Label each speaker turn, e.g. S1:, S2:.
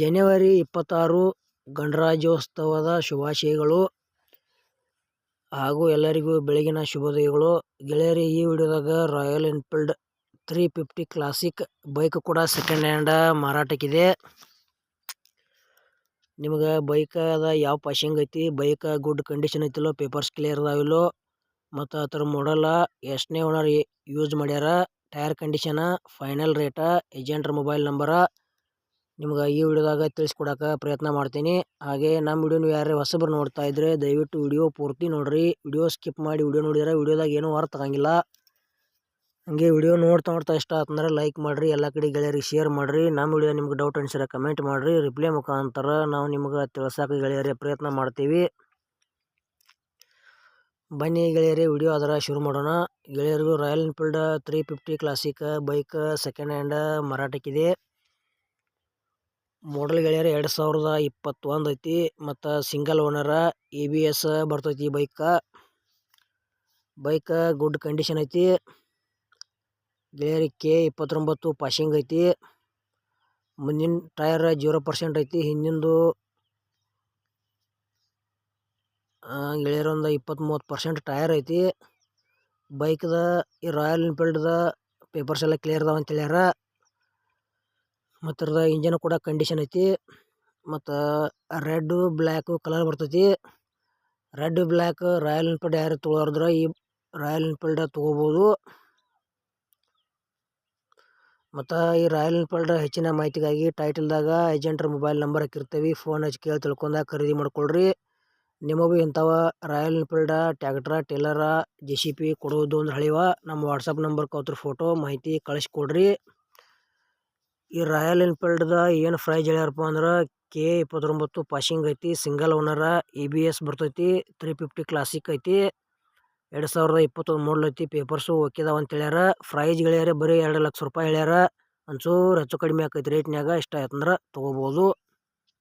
S1: ಜನವರಿ ಇಪ್ಪತ್ತಾರು ಗಣರಾಜ್ಯೋತ್ಸವದ ಶುಭಾಶಯಗಳು ಹಾಗೂ ಎಲ್ಲರಿಗೂ ಬೆಳಗಿನ ಶುಭೋದಯಗಳು. ಗೆಳೆಯರೇ, ಈ ವಿಡಿಯೋದಾಗ Royal Enfield three fifty classic bike ಕೂಡ ಸೆಕೆಂಡ್ ಹ್ಯಾಂಡ್ ಮಾರಾಟಕ್ಕಿದೆ. ನಿಮಗೆ ಬೈಕದ ಯಾವ ಪಾಶಿಂಗ್ ಐತಿ? ಬೈಕ್ ಗುಡ್ ಕಂಡೀಷನ್ ಐತಿಲ್ಲೋ ಪೇಪರ್ಸ್ ಕ್ಲಿಯರ್ ಅದಾವಿಲ್ಲೋ ಮತ್ತು ಅದ್ರ ಮಾಡಲ್ಲ ಎಷ್ಟನೇ ಓನರ್ ಯೂಸ್ ಮಾಡ್ಯಾರ? ಟೈರ್ ಕಂಡೀಷನ ಫೈನಲ್ ರೇಟ ಏಜೆಂಟ್ರ ಮೊಬೈಲ್ ನಂಬರ ನಿಮ್ಗೆ ಈ ವಿಡಿಯೋದಾಗ ತಿಳಿಸ್ಕೊಡಕ್ಕೆ ಪ್ರಯತ್ನ ಮಾಡ್ತೀನಿ. ಹಾಗೆ ನಮ್ಮ ವಿಡಿಯೋನು ಯಾರೇ ಹೊಸಬ್ರು ನೋಡ್ತಾ ಇದ್ರೆ ದಯವಿಟ್ಟು ವಿಡಿಯೋ ಪೂರ್ತಿ ನೋಡ್ರಿ. ವಿಡಿಯೋ ಸ್ಕಿಪ್ ಮಾಡಿ ವಿಡಿಯೋ ನೋಡಿದ್ರೆ ವಿಡಿಯೋದಾಗ ಏನೂ ಆಗಂಗಿಲ್ಲ ಹಂಗೆ ವಿಡಿಯೋ ನೋಡ್ತಾ ನೋಡ್ತಾ ಇಷ್ಟ ಆತಂದ್ರೆ ಲೈಕ್ ಮಾಡಿರಿ, ಎಲ್ಲ ಕಡೆ ಗೆಳೆಯರಿಗೆ ಶೇರ್ ಮಾಡಿರಿ. ನಮ್ಮ ವಿಡಿಯೋ ನಿಮ್ಗೆ ಡೌಟ್ ಅನ್ಸಿರ ಕಮೆಂಟ್ ಮಾಡಿರಿ. ರಿಪ್ಲೈ ಮುಖಾಂತರ ನಾವು ನಿಮ್ಗೆ ತಿಳ್ಸಕ್ಕೆ ಗೆಳೆಯರೇ ಪ್ರಯತ್ನ ಮಾಡ್ತೀವಿ. ಬನ್ನಿ ಗೆಳೆಯರೇ, ವಿಡಿಯೋ ಅದರ ಶುರು ಮಾಡೋಣ. ಗೆಳೆಯರಿಗೂ Royal Enfield three fifty classic bike second hand ಮಾರಾಟಕ್ಕಿದೆ model ಗೆಳೆಯರ್ ಎರಡು ಸಾವಿರದ ಇಪ್ಪತ್ತೊಂದು ಐತಿ ಮತ್ತು ಸಿಂಗಲ್ ಓನರ ಎ ಬಿ ಎಸ್ ಬರ್ತೈತಿ ಬೈಕ ಬೈಕ್ ಗುಡ್ ಕಂಡೀಷನ್ ಐತಿ. ಗೆಳೆಯರಿ ಕೆ ಇಪ್ಪತ್ತೊಂಬತ್ತು ಪಾಶಿಂಗ್ ಐತಿ. ಮುಂದಿನ ಟೈರ್ ಜೀರೋ ಪರ್ಸೆಂಟ್ ಐತಿ. ಹಿಂದಿಂದು ಗೆಳೆಯರೊಂದು ಇಪ್ಪತ್ತು ಮೂವತ್ತು ಪರ್ಸೆಂಟ್ ಟೈರ್ ಐತಿ. ಬೈಕ್ದ ಈ ರಾಯಲ್ ಎನ್ಫೀಲ್ಡ್ದ ಪೇಪರ್ಸ್ ಎಲ್ಲ ಕ್ಲಿಯರ್ ಅದಾವ ಅಂತ ಹೇಳ್ಯಾರ. ಮತ್ತು ಅದ್ರದ ಇಂಜನ್ ಕೂಡ ಕಂಡೀಷನ್ ಐತಿ. ಮತ್ತು ರೆಡ್ಡು ಬ್ಲ್ಯಾಕು ಕಲರ್ ಬರ್ತೈತಿ. ರೆಡ್ ಬ್ಲ್ಯಾಕ್ ರಾಯಲ್ ಎನ್ಫೀಲ್ಡ್ ಯಾರು ತೊಗೊಳೋದ್ರ ಈ ರಾಯಲ್ ಎನ್ಫೀಲ್ಡ್ ತೊಗೋಬೋದು. ಮತ್ತು ಈ ರಾಯಲ್ ಎನ್ಫೀಲ್ಡ್ ಹೆಚ್ಚಿನ ಮಾಹಿತಿಗಾಗಿ ಟೈಟಲ್ದಾಗ ಏಜೆಂಟ್ರ ಮೊಬೈಲ್ ನಂಬರ್ ಹಾಕಿರ್ತೀವಿ. ಫೋನ್ ಹಚ್ಚಿ ಕೇಳಿ ತಿಳ್ಕೊಂಡಾಗ ಖರೀದಿ ಮಾಡ್ಕೊಳ್ರಿ. ನಿಮಗೂ ಇಂಥವ ರಾಯಲ್ ಎನ್ಫೀಲ್ಡ ಟ್ಯಾಕ್ಟ್ರ ಟೇಲರ ಜೆ ಸಿ ಪಿ ಕೊಡೋದು ಅಂದ್ರೆ ಹಳಿವ. ನಮ್ಮ ವಾಟ್ಸಪ್ ನಂಬರ್ ಅವ್ರ ಫೋಟೋ ಮಾಹಿತಿ ಕಳಿಸ್ಕೊಡ್ರಿ ಈ ರಾಯಲ್ ಎನ್ಫೀಲ್ಡ್ದ ಏನು ಪ್ರೈಜ್ ಹೇಳ್ಯಾರಪ್ಪ ಅಂದ್ರೆ ಕೆ ಇಪ್ಪತ್ತೊಂಬತ್ತು ಪಾಶಿಂಗ್ ಐತಿ ಸಿಂಗಲ್ ಓನರ ಇ ಬಿ ಎಸ್ ಬರ್ತೈತಿ ತ್ರೀ ಫಿಫ್ಟಿ ಕ್ಲಾಸಿಕ್ ಐತಿ, ಎರಡು ಸಾವಿರದ ಇಪ್ಪತ್ತೊಂದು ಮಾಡಲ್ ಐತಿ ಪೇಪರ್ಸು ಓಕೆದಾವ ಅಂತ ಹೇಳ್ಯಾರ. ಪ್ರೈಜ್ ಹೇಳ್ಯಾರ ಬರೀ ಎರಡು ಲಕ್ಷ ರೂಪಾಯಿ ಹೇಳ್ಯಾರ, ಒಂಚೂರು ಹೆಚ್ಚು ಕಡಿಮೆ ಆಕೈತಿ ರೇಟ್ನ್ಯಾಗ ಇಷ್ಟ ಆಯ್ತಂದ್ರೆ ತೊಗೋಬೋದು.